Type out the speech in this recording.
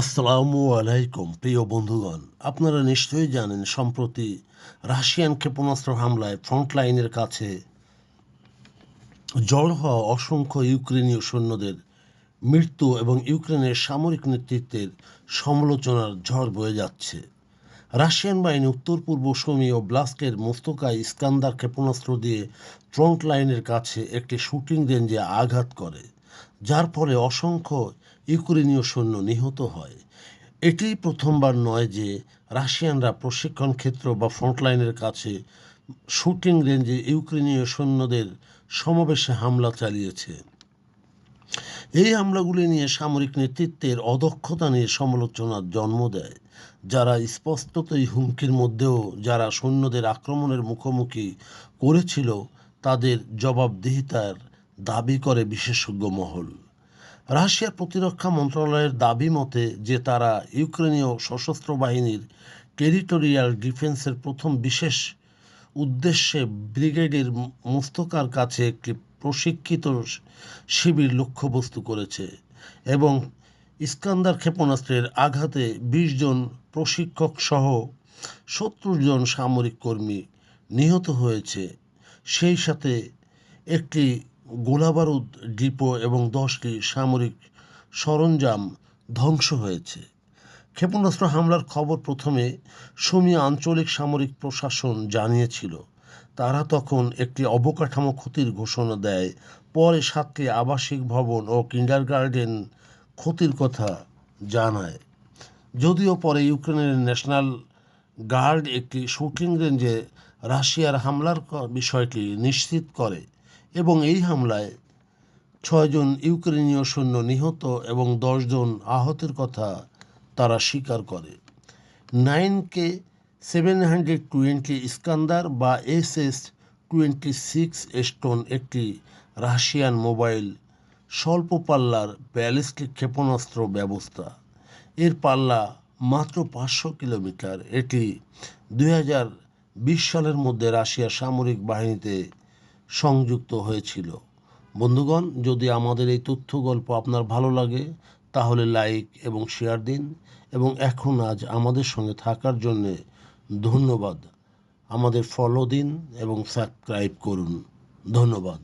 আসসালামু আলাইকুম, প্রিয় বন্ধুগণ। আপনারা নিশ্চয়ই জানেন, সম্প্রতি রাশিয়ান ক্ষেপণাস্ত্র হামলায় ফ্রন্টলাইনের কাছে জড় হওয়া অসংখ্য ইউক্রেনীয় সৈন্যদের মৃত্যু এবং ইউক্রেনের সামরিক নেতৃত্বের সমালোচনার ঝড় বয়ে যাচ্ছে। রাশিয়ান বাহিনী উত্তর, পূর্ব, সুমি ও ব্লাস্কের মোস্তকায় ইস্কান্দার ক্ষেপণাস্ত্র দিয়ে ফ্রন্ট লাইনের কাছে একটি শুটিং রেঞ্জে আঘাত করে। যার ফলে অসংখ্য ইউক্রেনীয় সৈন্য নিহত হয়। এটি প্রথমবার নয় যে রাশিয়ানরা প্রশিক্ষণ ক্ষেত্র বা ফ্রন্টলাইনের কাছে শুটিং রেঞ্জে ইউক্রেনীয় সৈন্যদের সমাবেশে হামলা চালিয়েছে। এই হামলাগুলি নিয়ে সামরিক নেতৃত্বের অদক্ষতা নিয়ে সমালোচনার জন্ম দেয়, যারা স্পষ্টতই হুমকির মধ্যেও যারা সৈন্যদের আক্রমণের মুখোমুখি করেছিল, তাদের জবাবদিহিতার দাবি করে বিশেষজ্ঞ মহল। রাশিয়ার প্রতিরক্ষা মন্ত্রণালয়ের দাবি মতে যে তারা ইউক্রেনীয় সশস্ত্র বাহিনীর টেরিটোরিয়াল ডিফেন্সের প্রথম বিশেষ উদ্দেশ্যে ব্রিগেডের মুস্তকার কাছে একটি প্রশিক্ষিত শিবির লক্ষ্যবস্তু করেছে এবং ইস্কান্দার ক্ষেপণাস্ত্রের আঘাতে বিশ জন প্রশিক্ষক সহ সত্তর জন সামরিক কর্মী নিহত হয়েছে। সেই সাথে একটি গোলাবারুদ, ডিপো এবং দশটি সামরিক সরঞ্জাম ধ্বংস হয়েছে। ক্ষেপণাস্ত্র হামলার খবর প্রথমে সুমি আঞ্চলিক সামরিক প্রশাসন জানিয়েছিল। তারা তখন একটি অবকাঠামো ক্ষতির ঘোষণা দেয়। পরে সাতটি আবাসিক ভবন ও কিন্ডারগার্ডেন ক্ষতির কথা জানায়। যদিও পরে ইউক্রেনের ন্যাশনাল গার্ড একটি শুটিং রেঞ্জে রাশিয়ার হামলার বিষয়টি নিশ্চিত করে। এবং এই হামলায় ছয়জন ইউক্রেনীয় সৈন্য নিহত এবং দশজন আহতের কথা তারা স্বীকার করে। Nine K seven hundred twenty Iskander বা S S twenty six stone একটি রাশিয়ান মোবাইল স্বল্প পাল্লার ব্যালিস্টিক ক্ষেপণাস্ত্র ব্যবস্থা। এর পাল্লা মাত্র পাঁচশো কিলোমিটার। এটি দুই হাজার বিশ সালের মধ্যে রাশিয়ার সামরিক বাহিনীতে সংযুক্ত হয়েছিল। বন্ধুগণ, যদি আমাদের এই তথ্য গল্প আপনার ভালো লাগে, তাহলে লাইক এবং শেয়ার দিন এবং এখন আজ আমাদের সঙ্গে থাকার জন্যে ধন্যবাদ। আমাদের ফলো দিন এবং সাবস্ক্রাইব করুন। ধন্যবাদ।